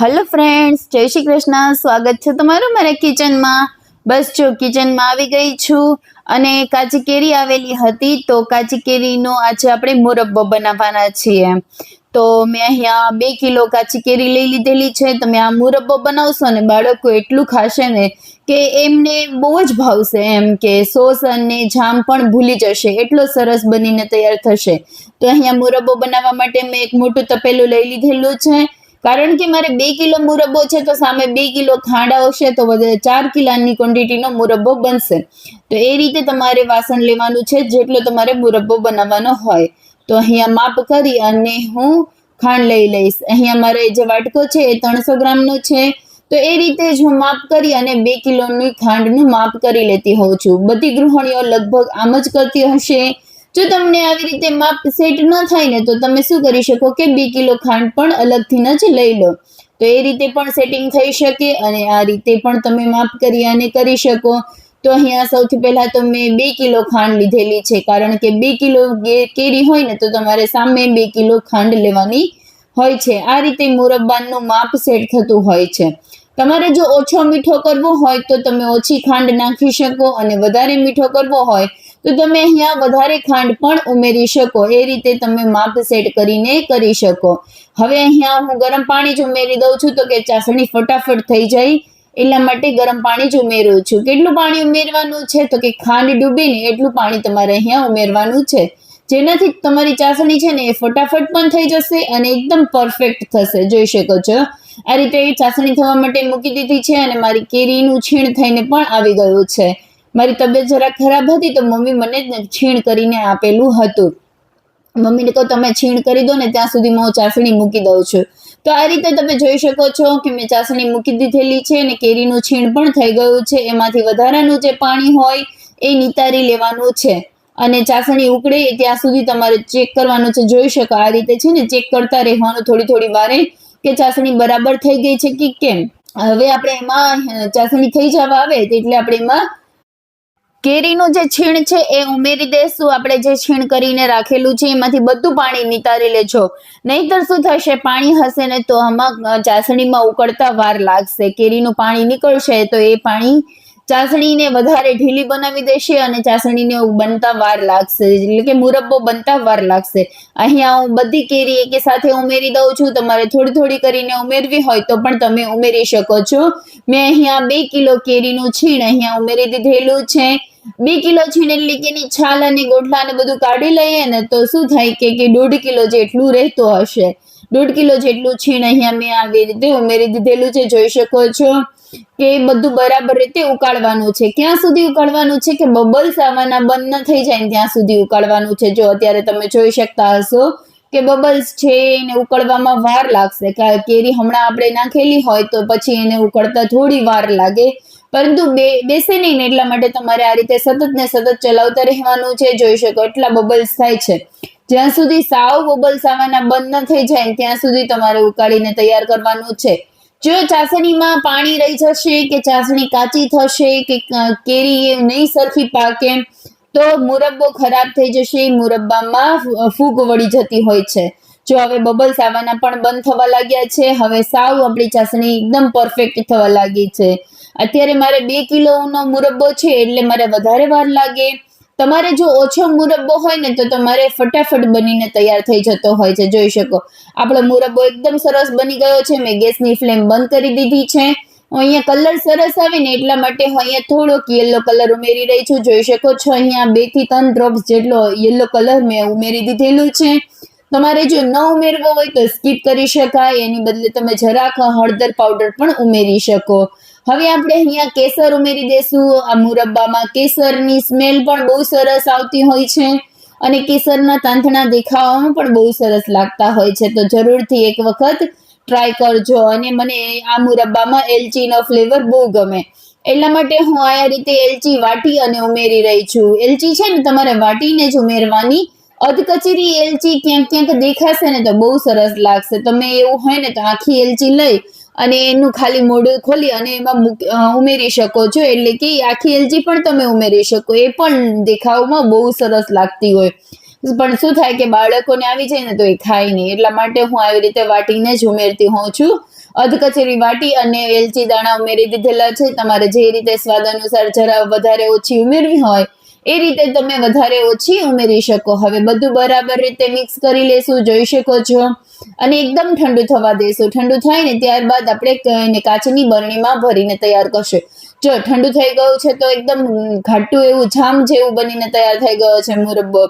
Hello friends જય શ્રી કૃષ્ણ. સ્વાગત છે તમારું મારા કિચનમાં બસ જો કિચનમાં આવી ગઈ છું અને કાચી કેરી આવેલી હતી તો કાચી કેરીનો આજે આપણે મુરબ્બો બનાવવાના છીએ. તો મેં અહીંયા બે કિલો કાચી કેરી લઈ લીધેલી છે. તમે આ મુરબ્બો બનાવશો ને બાળકો એટલું ખાશે ને કે એમને બહુ જ ભાવશે એમ કે સોસ અને જામ પણ ભૂલી જશે. એટલો સરસ બનીને તૈયાર થશે. તો અહીંયા મુરબ્બો બનાવવા માટે મેં એક મોટું તપેલું લઈ લીધેલું છે. કારણ કે મારે બે કિલો મુરબ્બો છે તો સામે બે કિલો ખાંડ આવશે, તો વધારે ચાર કિલાની ક્વોન્ટિટીનો મુરબ્બો બનશે. તો એ રીતે તમારે વાસણ લેવાનું છે, જેટલો તમારે મુરબ્બો બનાવવાનો હોય. તો અહીંયા માપ કરી અને હું ખાંડ લઈ લઈશ. અહીંયા મારે જે વાટકો છે એ ત્રણસો ગ્રામનો છે. તો એ રીતે જ હું માપ કરી અને બે કિલોની ખાંડનું માપ કરી લેતી હોઉં છું. બધી ગૃહિણીઓ લગભગ આમ જ કરતી હશે. જો તમને આવી રીતે માપ સેટ ન થાય ને તો તમે શું કરી શકો કે બે કિલો ખાંડ પણ અલગથી જ લઈ લો. તો એ રીતે પણ સેટિંગ થઈ શકે અને આ રીતે પણ તમે માપ કરી અને કરી શકો. તો અહીંયા સૌથી પહેલા તો મેં બે કિલો ખાંડ લીધેલી છે. કારણ કે બે કિલો કેરી હોય ને તો તમારે સામે બે કિલો ખાંડ લેવાની હોય છે. આ રીતે મુરબ્બાનું માપ સેટ થતું હોય છે. તમારે જો ઓછો મીઠો કરવો હોય તો તમે ઓછી ખાંડ નાખી શકો અને વધારે મીઠો કરવો હોય તો તમે અહીંયા વધારે ખાંડ પણ ઉમેરી શકો. એ રીતે તમે માપ સેટ કરીને કરી શકો. હવે અહીંયા હું ગરમ પાણી જ ઉમેરી દઉં છું તો કે ચાસણી ફટાફટ થઈ જાય. એટલા માટે ગરમ પાણી જ ઉમેરું છું. કેટલું પાણી ઉમેરવાનું છે? તો કે ખાંડ ડૂબીને એટલું પાણી તમારે અહીંયા ઉમેરવાનું છે. જેનાથી તમારી ચાસણી છે ને એ ફટાફટ પણ થઈ જશે અને એકદમ પરફેક્ટ થશે. જોઈ શકો છો. આ રીતે ચાસણી થવા માટે મૂકી દીધી છે અને મારી કેરીનું છીણ થઈને પણ આવી ગયું છે. મારી તબિયત જરા ખરાબ હતી તો મમ્મી મને છીણ કરીને આપેલું હતું. મમ્મીને કહો, તમે છીણ કરી દો ને, ત્યાં સુધીમાં હું ચાસણી મૂકી દઉં છું. તો આ રીતે તમે જોઈ શકો છો કે મેં ચાસણી મૂકી દીધેલી છે અને કેરીનું છીણ પણ થઈ ગયું છે. એમાંથી વધારાનું જે પાણી હોય એ નિતારી લેવાનું છે. અને ચાસણી ઉકળે ત્યાં સુધી તમારે ચેક કરવાનું છે. જોઈ શકો આ રીતે છે ને ચેક કરતા રહેવાનું થોડી થોડી વારે કે ચાસણી બરાબર થઈ ગઈ છે કે કેમ. હવે આપણે એમાં ચાસણી થઈ જવા આવે એટલે આપણે એમાં કેરીનું જે છીણ છે એ ઉમેરી દેશું. આપણે જે છીણ કરીને રાખેલું છે, એમાંથી બધું પાણી નિતારી લેજો. નહીતર શું થશે? પાણી હશે ને તો આમાં ચાસણીમાં ઉકળતા વાર લાગશે. કેરીનું પાણી નીકળશે તો એ પાણી ચાસણીને વધારે ઢીલી બનાવી દેશે અને ચાસણીને બનતા વાર લાગશે. એટલે કે મુરબ્બો બનતા વાર લાગશે. અહીંયા હું બધી કેરી એકે સાથે ઉમેરી દઉં છું. તમારે થોડી થોડી કરીને ઉમેરવી હોય તો પણ તમે ઉમેરી શકો છો. મેં અહીંયા બે કિલો કેરીનું છીણ અહીંયા ઉમેરી દીધેલું છે. બે કિલો છીણ એટલે કે એની છાલ અને ગોઠલા બધું કાઢી લઈએ ને તો શું થાય કે કે દોઢ કિલો જેટલું રહેતો હશે. દોઢ કિલો જેટલું છીણ અહીંયા મેં આવી રીતે ઉમેરી દીધેલું છે, જોઈ શકો છો કે બધું બરાબર રીતે ઉકાળવાનું છે. ક્યાં સુધી ઉકાળવાનું છે કે બબલ્સ આવવાના બંધ ન થઈ જાય ત્યાં સુધી ઉકાળવાનું છે. જો અત્યારે તમે જોઈ શકતા હશો કે બબલ્સ છે એને ઉકળવામાં વાર લાગશે. કેરી હમણાં આપણે નાખેલી હોય તો પછી એને ઉકળતા થોડી વાર લાગે. પરંતુ બે, બેસે નહીં એટલા માટે તમારે આ રીતે સતત ને સતત ચલાવતા રહેવાનું છે. જોઈ શકો એટલા બબલ્સ થાય છે. જ્યાં સુધી સાવ બબલ્સ આવવાના બંધ ન થઈ જાય ત્યાં સુધી તમારે ઉકાળીને તૈયાર કરવાનું છે. જો ચાસણીમાં પાણી રહી જશે કે ચાસણી કાચી થશે કે કેરી કેરી નહીં સરખી પાકે, તો મુરબ્બો ખરાબ થઈ જશે. મુરબ્બામાં ફૂગ વળી જતી હોય છે. જો હવે બબલ્સ આવવાના પણ બંધ થવા લાગ્યા છે, હવે સાવ આપણી ચાસણી એકદમ પરફેક્ટ થવા લાગી છે. અત્યારે મારે બે કિલોનો મુરબ્બો છે, એટલે મારે વધારે વાર લાગે. તમારે જો ઓછો મુરબ્બો હોય ને, તો તમારે ફટાફટ બનીને તૈયાર થઈ જતો હોય છે, જોઈ શકો. આપણો મુરબ્બો એકદમ સરસ બની ગયો છે, મેં ગેસની ફ્લેમ બંધ કરી દીધી છે. હું અહીંયા કલર સરસ આવે ને, એટલા માટે હું અહીંયા થોડોક યલો કલર ઉમેરી રહી છું. જોઈ શકો છો, અહીંયા બેથી ત્રણ ડ્રોપ્સ જેટલો યલો કલર મેં ઉમેરી દીધેલું છે. તમારે જો ન ઉમેરવો હોય તો સ્કીપ કરી શકાય. એની બદલે તમે જરાક હળદર પાવડર પણ ઉમેરી શકો. હવે આપણે અહીંયા કેસર ઉમેરી દેશું. આ મુરબ્બામાં કેસરની સ્મેલ પણ બહુ સરસ આવતી હોય છે અને કેસરના તાંથણા દેખાવામાં પણ બહુ સરસ લાગતા હોય છે. તો જરૂરથી એક વખત ટ્રાય કરજો અને મને આ મુરબ્બામાં એલચીનો ફ્લેવર બહુ ગમે. એટલા માટે હું આ રીતે એલચી વાટી અને ઉમેરી રહી છું. એલચી છે ને તમારે વાટીને જ ઉમેરવાની અધકચરી એલચી ક્યાંક ક્યાંક દેખાશે ને તો બહુ સરસ લાગશે. તમે એવું હોય ને તો આખી એલચી લઈ અને એનું ખાલી મોઢું ખોલી અને એમાં ઉમેરી શકો છો. એટલે કે આખી એલચી પણ તમે ઉમેરી શકો. એ પણ દેખાવમાં બહુ સરસ લાગતી હોય. પણ શું થાય કે બાળકોને આવી જાય ને તો એ ખાય નહીં. એટલા માટે હું આવી રીતે વાટીને જ ઉમેરતી હોઉં છું. અધ કચેરી વાટી અને એલચી દાણા ઉમેરી દીધેલા છે. તમારે જે રીતે સ્વાદ અનુસાર જરા વધારે ઓછી ઉમેરવી હોય એ રીતે તમે વધારે ઓછી ઉમેરી શકો. હવે બધું બરાબર રીતે મિક્સ કરી લેશું, જોઈ શકો છો. અને એકદમ ઠંડુ થવા દેશું. ઠંડુ થાય ને ત્યારબાદ આપણે કાચની બરણીમાં ભરીને તૈયાર કરશું. જો ઠંડુ થઈ ગયું છે તો એકદમ ઘાટું એવું જામ જેવું બનીને તૈયાર થઈ ગયો છે મુરબ્બો.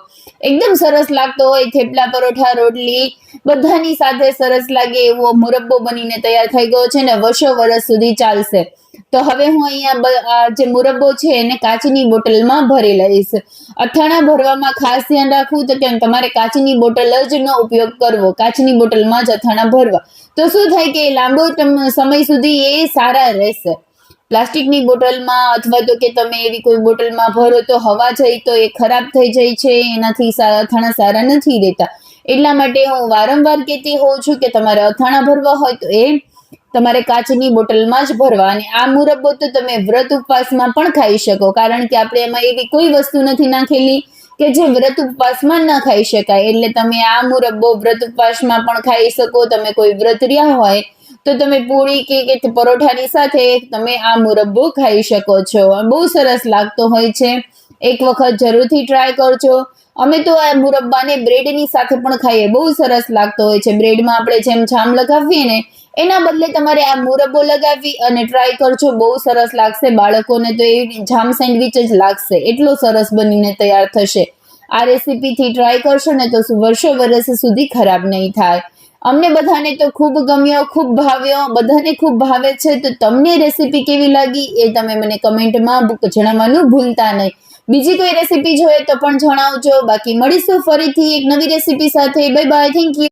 એકદમ સરસ લાગતો હોય, થેપલા, પરોઠા, રોટલી, બધાની સાથે સરસ લાગે એવો મુરબ્બો બનીને તૈયાર થઈ ગયો છે ને વર્ષો વર્ષ સુધી ચાલશે. તો હવે હું અહીંયા જે મુરબ્બો છે એને કાચની બોટલમાં ભરી લઈશ. અથાણા ભરવામાં ખાસ ધ્યાન રાખવું તો કેમ તમારે કાચની બોટલ જ નો ઉપયોગ કરવો, કાચની બોટલમાં જ અથાણા ભરવા. તો શું થાય કે લાંબો સમય સુધી એ સારા રહેશે. પ્લાસ્ટિકની બોટલમાં અથવા તો કે તમે એવી કોઈ બોટલમાં ભરો તો હવા જઈ તો એ ખરાબ થઈ જાય છે, એનાથી અથાણા સારા નથી રહેતા. એટલા માટે હું વારંવાર કહેતી હોઉં છું કે તમારે અથાણા ભરવા હોય તો એ તમારે કાચની બોટલમાં જ ભરવા અને આ મુરબ્બો તો તમે વ્રત ઉપવાસમાં પણ ખાઈ શકો, કારણ કે આપણે એમાં એવી કોઈ વસ્તુ નથી નાખેલી કે જે વ્રત ઉપવાસમાં ન ખાઈ શકાય. એટલે તમે આ મુરબ્બો વ્રત ઉપવાસમાં પણ ખાઈ શકો, તમે કોઈ વ્રત રહ્યા હોય તો તમે પૂરી કે પરોઠાની સાથે તમે આ મુરબ્બો ખાઈ શકો છો. બહુ સરસ લાગતો હોય છે. એક વખત જરૂરથી ટ્રાય કરજો. અમે તો આ મુરબ્બાને બ્રેડની સાથે પણ ખાઈએ. બહુ સરસ લાગતો હોય છે. બ્રેડમાં આપણે જેમ જામ લગાવીએ ને, એના બદલે તમારે આ મુરબ્બો લગાવી અને ટ્રાય કરજો. બહુ સરસ લાગશે. બાળકોને તો એ જામ સેન્ડવિચ જ લાગશે. એટલો સરસ બનીને તૈયાર થશે. આ રેસીપીથી ટ્રાય કરશો ને તો વર્ષો વર્ષ સુધી ખરાબ નહીં થાય. અમને બધાને તો ખૂબ ગમ્યો, ખૂબ ભાવ્યો, બધાને ખૂબ ભાવે છે, તો તમને રેસીપી કેવી લાગી એ તમે મને કમેન્ટમાં જણાવવાનું ભૂલતા નહીં. બીજી કોઈ રેસીપી જોઈએ તો પણ જણાવજો. બાકી મળીશું ફરીથી એક નવી રેસીપી સાથે. Bye bye thank you